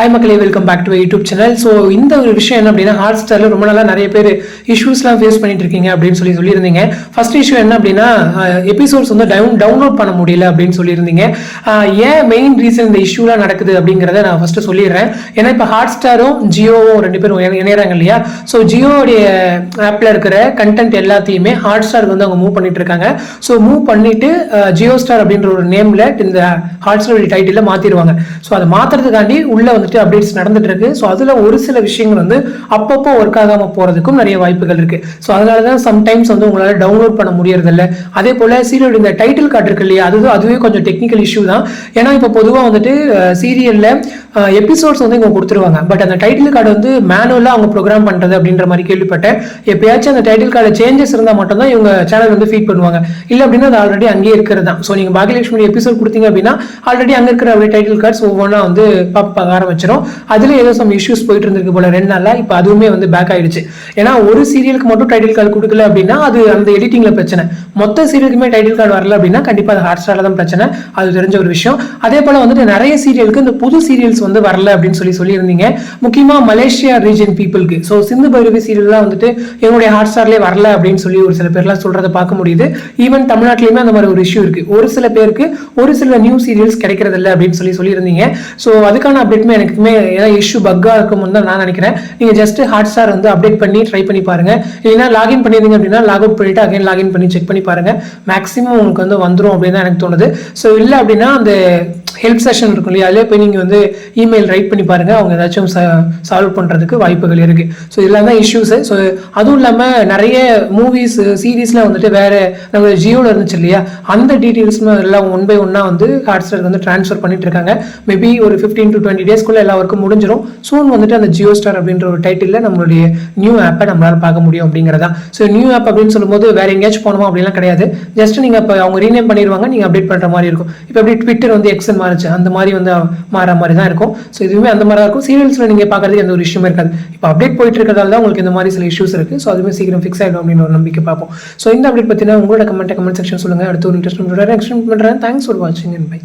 Hi மக்களே welcome back to YouTube channel so இந்த ஒரு விஷயம் என்ன அப்படின்னா ஹாட் ஸ்டாரில் ரொம்ப நாளாக நிறைய பேர் இஷ்யூஸ்லாம் ஃபேஸ் பண்ணிட்டு இருக்கீங்க அப்படின்னு சொல்லி சொல்லியிருந்தீங்க. ஃபர்ஸ்ட் இஷ்யூ என்ன அப்படின்னா எபிசோட்ஸ் வந்து டவுன் டவுன்லோட் பண்ண முடியல அப்படின்னு சொல்லியிருந்தீங்க. ஏன் மெயின் ரீசன் இந்த இஷ்யூலாம் நடக்குது அப்படிங்கிறத நான் ஃபர்ஸ்ட் சொல்லிடுறேன். ஏன்னா இப்போ ஹாட் ஸ்டாரும் ஜியோவும் ரெண்டு பேரும் இணையறாங்க இல்லையா? ஸோ ஜியோடைய ஆப்பில் இருக்கிற கண்டென்ட் எல்லாத்தையுமே ஹாட் ஸ்டாருக்கு வந்து அவங்க மூவ் பண்ணிட்டு இருக்காங்க ஸோ மூவ் பண்ணிட்டு ஜியோ ஸ்டார் அப்படின்ற ஒரு நேம்ல இந்த ஹாட் ஸ்டார் டைட்டில் மாற்றிடுவாங்க ஸோ அதை மாத்துறதுக்காண்டி உள்ள வந்துட்டு அப்டேட்ஸ் நடந்துட்டு இருக்கு ஸோ அதுல ஒரு சில விஷயங்கள் வந்து அப்பப்போ ஒர்க் ஆகாம போறதுக்கும் நிறைய வாய்ப்புகள் இருக்கு. ஸோ அதனால தான் சம்டைம்ஸ் வந்து உங்களால டவுன்லோட் பண்ண முடியறதில்ல. அதே போல சீரியல் இந்த டைட்டில் கார்டு இருக்கு இல்லையா அது அதுவே கொஞ்சம் டெக்னிக்கல் இஷ்யூ தான். ஏன்னா இப்போ பொதுவாக வந்துட்டு சீரியல்ல எபிசோட்ஸ் வந்து இவங்க கொடுத்துருவாங்க. பட் அந்த டைட்டில் கார்டு வந்து மேனுவலாக அவங்க ப்ரோக்ராம் பண்ணுறது அப்படின்ற மாதிரி கேள்விப்பட்டேன். எப்பயாச்சும் அந்த டைட்டில் கார்டு சேஞ்சஸ் இருந்தால் மட்டும்தான் இவங்க சேனல் வந்து ஃபீட் பண்ணுவாங்க. இல்லை அப்படின்னா அது ஆல்ரெடி அங்கேயே இருக்கிறது தான். ஸோ நீங்கள் பாகியலட்சுமி எபிசோட் கொடுத்தீங்க அப்படின்னா ஆல்ரெடி அங்கே இருக்கிற அப்படியே டைட்டில் கார்ட்ஸ் ஒவ்வொன்றா வந்து பார்க்க ஆரம்பிச்சிடும் அதில் ஏதோ சம் இஷ்யூஸ் போயிட்டு இருந்திருக்கு போல. ரெண்டு நாளாக இப்போ அதுவுமே வந்து பேக் ஆயிடுச்சு. ஏன்னா ஒரு சீரியலுக்கு மட்டும் டைட்டில் கார்டு கொடுக்கல அப்படின்னா அது அந்த எடிட்டிங்கில் பிரச்சனை. மொத்த சீரியலுக்குமே டைட்டில் கார்டு வரல அப்படின்னா கண்டிப்பாக அது ஹாட் ஸ்டாரில் தான் பிரச்சனை. அது தெரிஞ்ச ஒரு விஷயம். அதே போல் வந்துட்டு நிறைய சீரியலுக்கு இந்த புது சீரியல்ஸ் வந்து வரல அப்படின்னு சொல்லி சொல்லியிருந்தீங்க. முக்கியமா மலேசியா ரீஜன் பீப்புளுக்கு ஸோ சிந்து பைரவி சீரியல்லாம் வந்துட்டு எங்களுடைய ஹாட் ஸ்டார்லேயே வரல அப்படின்னு சொல்லி ஒரு சில பேர்லாம் சொல்றதை பார்க்க முடியுது. ஈவன் தமிழ்நாட்டிலையுமே அந்த மாதிரி ஒரு இஷ்யூ இருக்கு. ஒரு சில பேருக்கு ஒரு சில நியூ சீரியல்ஸ் கிடைக்கிறது இல்லை அப்படின்னு சொல்லி சொல்லியிருந்தீங்க. ஸோ அதுக்கான அப்டேட்மே எனக்குமே ஏதாவது இஷ்யூ பக்கா இருக்கும்னு தான் நான் நினைக்கிறேன். நீங்க ஜஸ்ட் ஹாட் ஸ்டார் வந்து அப்டேட் பண்ணி ட்ரை பண்ணி பாருங்க. இல்லைன்னா லாகின் பண்ணிருந்தீங்க அப்படின்னா லாக் அவுட் பண்ணிட்டு அகைன் லாகின் பண்ணி செக் பண்ணி பாருங்க. மேக்ஸிமம் உங்களுக்கு வந்து வந்துரும் அப்படின்னு தான் எனக்கு தோணுது. ஸோ இல்லை அப்படின்னா அந்த ஹெல்ப் செஷன் இருக்கும் இல்லையா? அதிலே போய் நீங்கள் வந்து இமெயில் ரைட் பண்ணி பாருங்கள் அவங்க ஏதாச்சும் சால்வ் பண்ணுறதுக்கு வாய்ப்புகள் இருக்குது ஸோ இதெல்லாம் தான் இஷ்யூஸு ஸோ அதுவும் இல்லாமல் நிறைய மூவிஸ் சீரீஸ்லாம் வந்துட்டு வேற நம்ம ஜியோவில் இருந்துச்சு இல்லையா? அந்த டீட்டெயில்ஸ்மே எல்லாம் ஒன் பை ஒன்னாக வந்து ஹாட் வந்து ட்ரான்ஸ்ஃபர் பண்ணிட்டு இருக்காங்க. மேபி ஒரு ஃபிஃப்டீன் டு டுவெண்ட்டி டேஸ்க்குள்ள எல்லா ஒர்க்கும் முடிஞ்சிடும் சூன் வந்துட்டு அந்த ஜியோ ஸ்டார் அப்படின்ற ஒரு டைட்டிலில் நம்மளுடைய நியூ ஆப்பை நம்மளால் பார்க்க முடியும் அப்படிங்கிறதா. ஸோ நியூ ஆப் அப்படின்னு சொல்லும்போது வேறு எங்கேயாச்சும் போகணுமா அப்படிலாம் கிடையாது. ஜஸ்ட் நீங்கள் இப்போ அவங்க ரீநேம் பண்ணிடுவாங்க நீங்கள் அப்டேட் பண்ணுற மாதிரி இருக்கும். இப்போ எப்படி ட்விட்டர் வந்து எக்ஸன் மாறுச்சு அந்த மாதிரி வந்து மாற மாதிரி தான் இருக்கும். ஸோ இதுவுமே அந்த மாதிரி இருக்கும். சீரியல்ஸில் நீங்கள் பார்க்குறதுக்கு எந்த ஒரு இஷ்யூமே இருக்காது. இப்போ அப்டேட் போயிட்டு இருக்கிறதால தான் உங்களுக்கு இந்த மாதிரி சில இஷ்யூஸ் இருக்கு. ஸோ அதுவுமே சீக்கிரம் ஃபிக்ஸ் ஆகிடும் அப்படின்னு ஒரு நம்பிக்கை பார்ப்போம். ஸோ இந்த அப்டேட் பற்றினா உங்களோட கமெண்ட் கமெண்ட் செக்ஷன் சொல்லுங்கள் அடுத்து ஒரு இன்ட்ரெஸ்ட் நெக்ஸ்ட் பண்ணுறேன் தேங்க்ஸ் ஃபார் வாட்சிங் அண்ட் பை